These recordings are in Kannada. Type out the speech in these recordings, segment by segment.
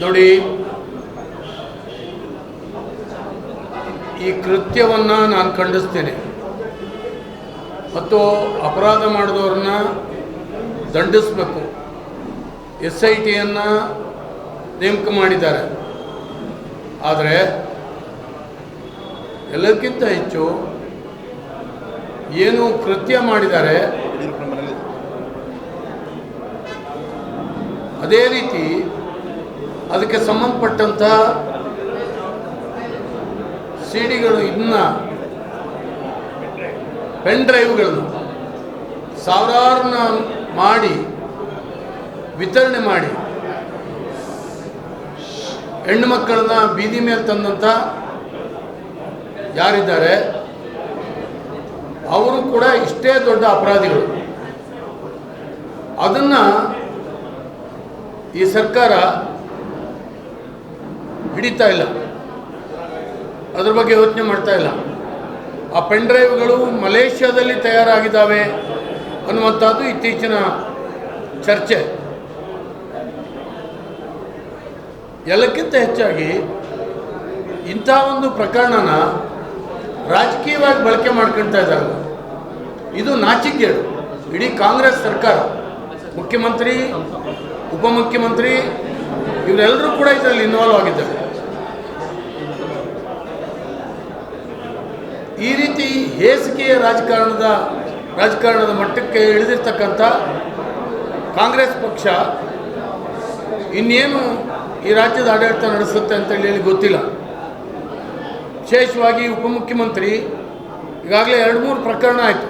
ನೋಡಿ, ಈ ಕೃತ್ಯವನ್ನು ನಾನು ಖಂಡಿಸ್ತೇನೆ. ಮತ್ತು ಅಪರಾಧ ಮಾಡಿದವ್ರನ್ನ ದಂಡಿಸಬೇಕು. ಎಸ್ ಐ ಟಿಯನ್ನು ನೇಮಕ ಮಾಡಿದ್ದಾರೆ. ಆದರೆ, ಎಲ್ಲಕ್ಕಿಂತ ಹೆಚ್ಚು ಏನು ಕೃತ್ಯ ಮಾಡಿದ್ದಾರೆ, ಅದೇ ರೀತಿ ಅದಕ್ಕೆ ಸಂಬಂಧಪಟ್ಟಂಥ ಸಿ ಡಿಗಳು ಇನ್ನ ಪೆನ್ ಡ್ರೈವ್ಗಳನ್ನು ಸಾವಿರಾರನ್ನ ಮಾಡಿ, ವಿತರಣೆ ಮಾಡಿ, ಹೆಣ್ಣು ಮಕ್ಕಳನ್ನ ಬೀದಿ ಮೇಲೆ ತಂದಂಥ ಯಾರಿದ್ದಾರೆ, ಅವರು ಕೂಡ ಇಷ್ಟೇ ದೊಡ್ಡ ಅಪರಾಧಿಗಳು. ಅದನ್ನು ಈ ಸರ್ಕಾರ ಹಿಡಿತಾ ಇಲ್ಲ. ಅದ್ರ ಬಗ್ಗೆ ಯೋಚನೆ ಮಾಡ್ತಾ ಇಲ್ಲ. ಆ ಪೆನ್ ಡ್ರೈವ್ಗಳು ಮಲೇಷ್ಯಾದಲ್ಲಿ ತಯಾರಾಗಿದ್ದಾವೆ ಅನ್ನುವಂಥದ್ದು ಇತ್ತೀಚಿನ ಚರ್ಚೆ. ಎಲ್ಲಕ್ಕಿಂತ ಹೆಚ್ಚಾಗಿ ಇಂಥ ಒಂದು ಪ್ರಕರಣನ ರಾಜಕೀಯವಾಗಿ ಬಳಕೆ ಮಾಡ್ಕೊಳ್ತಾ ಇದ್ದಾರೆ. ಇದು ನಾಚಿಕೆಗೇಡು. ಇಡೀ ಕಾಂಗ್ರೆಸ್ ಸರ್ಕಾರ, ಮುಖ್ಯಮಂತ್ರಿ, ಉಪಮುಖ್ಯಮಂತ್ರಿ, ಇವರೆಲ್ಲರೂ ಕೂಡ ಇದರಲ್ಲಿ ಇನ್ವಾಲ್ವ್ ಆಗಿದ್ದಾರೆ. ಈ ರೀತಿ ಹೇಸಿಗೆಯ ರಾಜಕಾರಣದ ರಾಜಕಾರಣದ ಮಟ್ಟಕ್ಕೆ ಇಳಿದಿರ್ತಕ್ಕಂಥ ಕಾಂಗ್ರೆಸ್ ಪಕ್ಷ ಇನ್ನೇನು ಈ ರಾಜ್ಯದ ಆಡಳಿತ ನಡೆಸುತ್ತೆ ಅಂತೇಳಿ ಹೇಳಿ ಗೊತ್ತಿಲ್ಲ. ವಿಶೇಷವಾಗಿ ಉಪಮುಖ್ಯಮಂತ್ರಿ ಈಗಾಗಲೇ ಎರಡು ಮೂರು ಪ್ರಕರಣ ಆಯಿತು.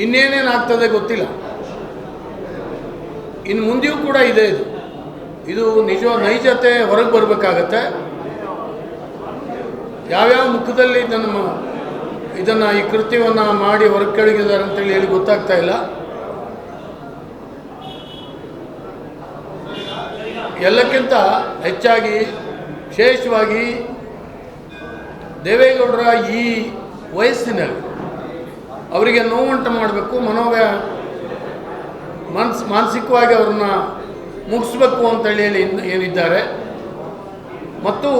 ಇನ್ನೇನೇನು ಆಗ್ತದೆ ಗೊತ್ತಿಲ್ಲ. ಇನ್ನು ಮುಂದೆಯೂ ಕೂಡ ಇದೆ ಇದು. ಇದು ನಿಜ, ನೈಜತೆ ಹೊರಗೆ ಬರಬೇಕಾಗತ್ತೆ. ಯಾವ್ಯಾವ ಮುಖದಲ್ಲಿ ಇದನ್ನು ಇದನ್ನು ಈ ಕೃತ್ಯವನ್ನು ಮಾಡಿ ಹೊರಗೆ ಕೆಳಗಿದ್ದಾರೆ ಅಂತೇಳಿ ಹೇಳಿ ಗೊತ್ತಾಗ್ತಾ ಇಲ್ಲ. ಎಲ್ಲಕ್ಕಿಂತ ಹೆಚ್ಚಾಗಿ, ವಿಶೇಷವಾಗಿ ದೇವೇಗೌಡರ ಈ ವಯಸ್ಸಿನಲ್ಲಿ ಅವರಿಗೆ ನೋವುಂಟು ಮಾಡಬೇಕು ಮನೋವ ಮನ್ಸ್, ಮಾನಸಿಕವಾಗಿ ಅವ್ರನ್ನ ಮುಗಿಸ್ಬೇಕು ಅಂತೇಳಿ ಹೇಳಿ ಏನಿದ್ದಾರೆ. ಮತ್ತು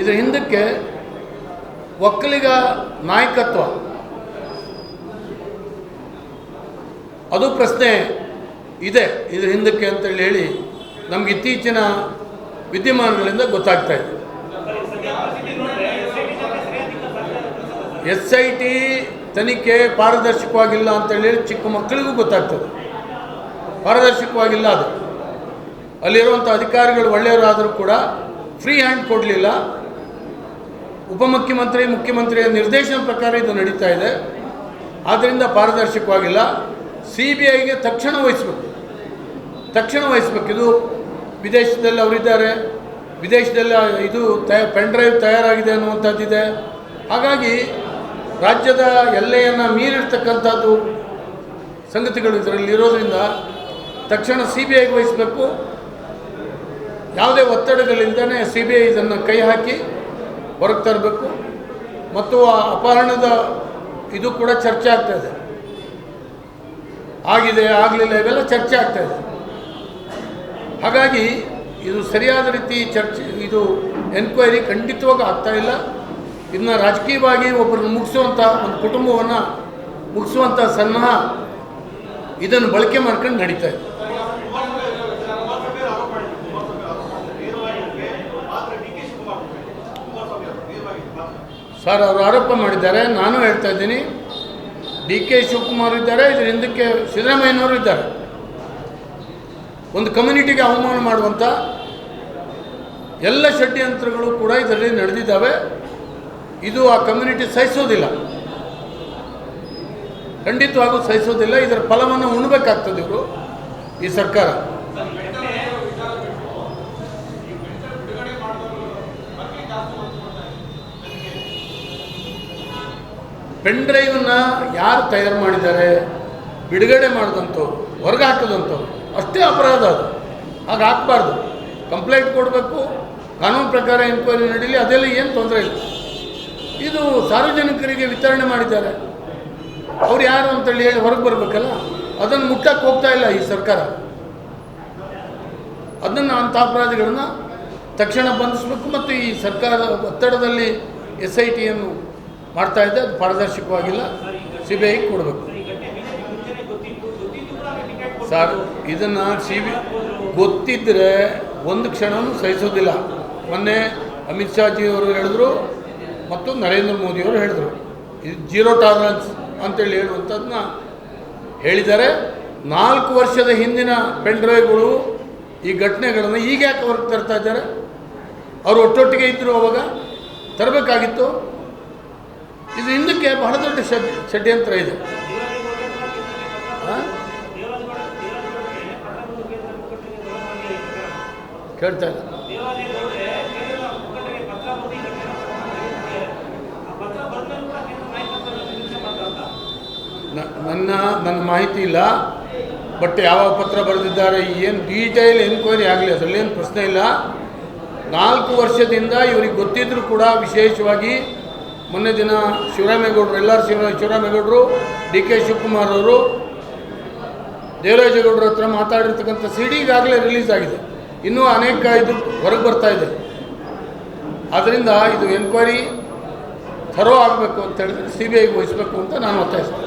ಇದರ ಹಿಂದಕ್ಕೆ ಒಕ್ಕಲಿಗ ನಾಯಕತ್ವ. ಅದು ಪ್ರಶ್ನೆ ಇದೆ ಇದ್ರ ಹಿಂದಕ್ಕೆ ಅಂತೇಳಿ ಹೇಳಿ ನಮ್ಗೆ ಇತ್ತೀಚಿನ ವಿದ್ಯಮಾನಗಳಿಂದ ಗೊತ್ತಾಗ್ತಾ ಇದೆ. ಎಸ್ ಐ ಟಿ ತನಿಖೆ ಪಾರದರ್ಶಕವಾಗಿಲ್ಲ ಅಂತೇಳಿ ಚಿಕ್ಕ ಮಕ್ಕಳಿಗೂ ಗೊತ್ತಾಗ್ತದೆ. ಪಾರದರ್ಶಕವಾಗಿಲ್ಲ ಅದು. ಅಲ್ಲಿರುವಂಥ ಅಧಿಕಾರಿಗಳು ಒಳ್ಳೆಯವರಾದರೂ ಕೂಡ ಫ್ರೀ ಹ್ಯಾಂಡ್ ಕೊಡಲಿಲ್ಲ. ಉಪಮುಖ್ಯಮಂತ್ರಿ, ಮುಖ್ಯಮಂತ್ರಿಯ ನಿರ್ದೇಶನ ಪ್ರಕಾರ ಇದು ನಡೀತಾ ಇದೆ. ಆದ್ದರಿಂದ ಪಾರದರ್ಶಕವಾಗಿಲ್ಲ. ಸಿ ಬಿ ಐಗೆ ತಕ್ಷಣ ವಹಿಸ್ಬೇಕು. ತಕ್ಷಣ ವಹಿಸ್ಬೇಕು. ಇದು ವಿದೇಶದಲ್ಲಿ ಅವರಿದ್ದಾರೆ. ವಿದೇಶದಲ್ಲಿ ಇದು ತಯ, ಪೆನ್ ಡ್ರೈವ್ ತಯಾರಾಗಿದೆ ಅನ್ನುವಂಥದ್ದಿದೆ. ಹಾಗಾಗಿ ರಾಜ್ಯದ ಎಲ್ಲೆಯನ್ನು ಮೀರಿರ್ತಕ್ಕಂಥದ್ದು ಸಂಗತಿಗಳು ಇದರಲ್ಲಿ ಇರೋದ್ರಿಂದ ತಕ್ಷಣ ಸಿ ಬಿ ಐಗೆ ವಹಿಸಬೇಕು. ಯಾವುದೇ ಒತ್ತಡಗಳಿಂದನೇ ಸಿ ಬಿ ಐ ಇದನ್ನು ಕೈ ಹಾಕಿ ಹೊರಗೆ ತರಬೇಕು. ಮತ್ತು ಆ ಅಪಹರಣದ ಇದು ಕೂಡ ಚರ್ಚೆ ಆಗ್ತಾ ಇದೆ. ಆಗಿದೆ, ಆಗಲಿಲ್ಲ, ಇವೆಲ್ಲ ಚರ್ಚೆ ಆಗ್ತಾ ಇದೆ. ಹಾಗಾಗಿ ಇದು ಸರಿಯಾದ ರೀತಿ ಚರ್ಚೆ, ಇದು ಎನ್ಕ್ವೈರಿ ಖಂಡಿತವಾಗಿ ಆಗ್ತಾ ಇಲ್ಲ. ಇದನ್ನ ರಾಜಕೀಯವಾಗಿ ಒಬ್ಬರನ್ನು ಮುಗಿಸುವಂಥ ಒಂದು ಕುಟುಂಬವನ್ನು ಮುಗಿಸುವಂಥ ಸನ್ನಹ ಇದನ್ನು ಬಳಕೆ ಮಾಡ್ಕೊಂಡು ನಡೀತಾ ಇದೆ. ಸರ್, ಅವರು ಆರೋಪ ಮಾಡಿದ್ದಾರೆ. ನಾನು ಹೇಳ್ತಾ ಇದ್ದೀನಿ, ಡಿ ಕೆ ಶಿವಕುಮಾರ್ ಇದ್ದಾರೆ, ಇದ್ರ ಹಿಂದಕ್ಕೆ ಸಿದ್ದರಾಮಯ್ಯನವರು ಇದ್ದಾರೆ. ಒಂದು ಕಮ್ಯುನಿಟಿಗೆ ಅವಮಾನ ಮಾಡುವಂಥ ಎಲ್ಲ ಷಡ್ಯಂತ್ರಗಳು ಕೂಡ ಇದರಲ್ಲಿ ನಡೆದಿದ್ದಾವೆ. ಇದು ಆ ಕಮ್ಯುನಿಟಿ ಸಹಿಸೋದಿಲ್ಲ. ಖಂಡಿತವಾಗೂ ಸಹಿಸೋದಿಲ್ಲ. ಇದರ ಫಲವನ್ನು ಉಣ್ಬೇಕಾಗ್ತದೆ ಇವರು, ಈ ಸರ್ಕಾರ. ಪೆನ್ ಡ್ರೈವನ್ನ ಯಾರು ತಯಾರು ಮಾಡಿದ್ದಾರೆ? ಬಿಡುಗಡೆ ಮಾಡಿದಂಥವ್ರು, ಹೊರಗೆ ಹಾಕಿದಂಥವ್ರು, ಅಷ್ಟೇ ಅಪರಾಧ ಅದು. ಹಾಗೆ ಹಾಕ್ಬಾರ್ದು. ಕಂಪ್ಲೇಂಟ್ ಕೊಡಬೇಕು, ಕಾನೂನು ಪ್ರಕಾರ ಎನ್ಕ್ವೈರಿ ನಡೀಲಿ, ಅದೆಲ್ಲ ಏನು ತೊಂದರೆ ಇಲ್ಲ. ಇದು ಸಾರ್ವಜನಿಕರಿಗೆ ವಿತರಣೆ ಮಾಡಿದ್ದಾರೆ. ಅವ್ರು ಯಾರು ಅಂತೇಳಿ ಹೇಳಿ ಹೊರಗೆ ಬರಬೇಕಲ್ಲ, ಅದನ್ನು ಮುಟ್ಟಕ್ಕೆ ಹೋಗ್ತಾ ಇಲ್ಲ ಈ ಸರ್ಕಾರ. ಅದನ್ನು ಅಂಥ ಅಪರಾಧಿಗಳನ್ನು ತಕ್ಷಣ ಬಂಧಿಸಬೇಕು ಮತ್ತು ಈ ಸರ್ಕಾರದ ಒತ್ತಡದಲ್ಲಿ ಎಸ್ ಐ ಟಿಯನ್ನು ಮಾಡ್ತಾ ಇದ್ದೆ, ಅದು ಪಾರದರ್ಶಕವಾಗಿಲ್ಲ. ಸಿ ಬಿ ಐಗೆ ಕೊಡಬೇಕು. ಸರ್, ಇದನ್ನು ಸಿ ಬಿ ಗೊತ್ತಿದ್ದರೆ ಒಂದು ಕ್ಷಣವೂ ಸಹಿಸೋದಿಲ್ಲ. ಮೊನ್ನೆ ಅಮಿತ್ ಶಾಜಿ ಅವರು ಹೇಳಿದ್ರು, ಮತ್ತು ನರೇಂದ್ರ ಮೋದಿಯವರು ಹೇಳಿದರು. ಇದು ಜೀರೋ ಟಾಲರೆನ್ಸ್ ಅಂತೇಳಿ ಹೇಳುವಂಥದ್ದನ್ನ ಹೇಳಿದ್ದಾರೆ. ನಾಲ್ಕು ವರ್ಷದ ಹಿಂದಿನ ಪೆಂಡ್ರೈವ್ಗಳು ಈ ಘಟನೆಗಳನ್ನು ಈಗ ಯಾಕೆ ಹೊರಗೆ ತರ್ತಾ ಇದ್ದಾರೆ? ಅವರು ಒಟ್ಟೊಟ್ಟಿಗೆ ಇದ್ದರು ಅವಾಗ ತರಬೇಕಾಗಿತ್ತು. ಬಹಳ ದೊಡ್ಡ ಷಡ್ ಷಡ್ಯಂತ್ರ ಇದೆ? ಕೇಳ್ತಾ ಇಲ್ಲ. ನನ್ನ ನನ್ನ ಮಾಹಿತಿ ಇಲ್ಲ. ಬಟ್ ಯಾವ ಪತ್ರ ಬರೆದಿದ್ದಾರೆ, ಏನು ಡೀಟೇಲ್ ಎನ್ಕ್ವೈರಿ ಆಗಲಿ, ಅದರಲ್ಲೇನು ಪ್ರಶ್ನೆ ಇಲ್ಲ. ನಾಲ್ಕು ವರ್ಷದಿಂದ ಇವ್ರಿಗೆ ಗೊತ್ತಿದ್ದರೂ ಕೂಡ ವಿಶೇಷವಾಗಿ ಮೊನ್ನೆ ದಿನ ಶಿವರಾಮೇಗೌಡರು ಎಲ್ಲರೂ ಶಿವ ಶಿವರಾಮೇಗೌಡರು ಡಿ ಕೆ ಶಿವಕುಮಾರ್ ಅವರು ದೇವರಾಜೇಗೌಡರ ಹತ್ರ ಮಾತಾಡಿರ್ತಕ್ಕಂಥ ಸಿ ಡಿ ಈಗಾಗಲೇ ರಿಲೀಸ್ ಆಗಿದೆ. ಇನ್ನೂ ಅನೇಕ ಇದು ಹೊರಗೆ ಬರ್ತಾ ಇದೆ. ಆದ್ದರಿಂದ ಇದು ಎನ್ಕ್ವೈರಿ ಥರೋ ಆಗಬೇಕು ಅಂತ ಹೇಳಿದ್ರೆ ಸಿ ಬಿ ಐಗೆ ವಹಿಸಬೇಕು ಅಂತ ನಾನು ಒತ್ತಾಯಿಸ್ತೇನೆ.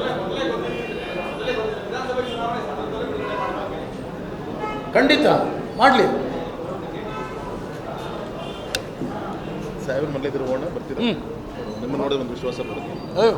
ಖಂಡಿತ ಮಾಡಲಿ. ಸಾವಿರ ಮಲ್ಲೆ ತಿರುಗೋಣ ಬರ್ತೀರಾ? ಹ್ಞೂ ನಿಮ್ಮ ನೋಡಿದ್ರೆ ಒಂದು ವಿಶ್ವಾಸ ಬರುತ್ತೆ ಅಯ್ಯೋ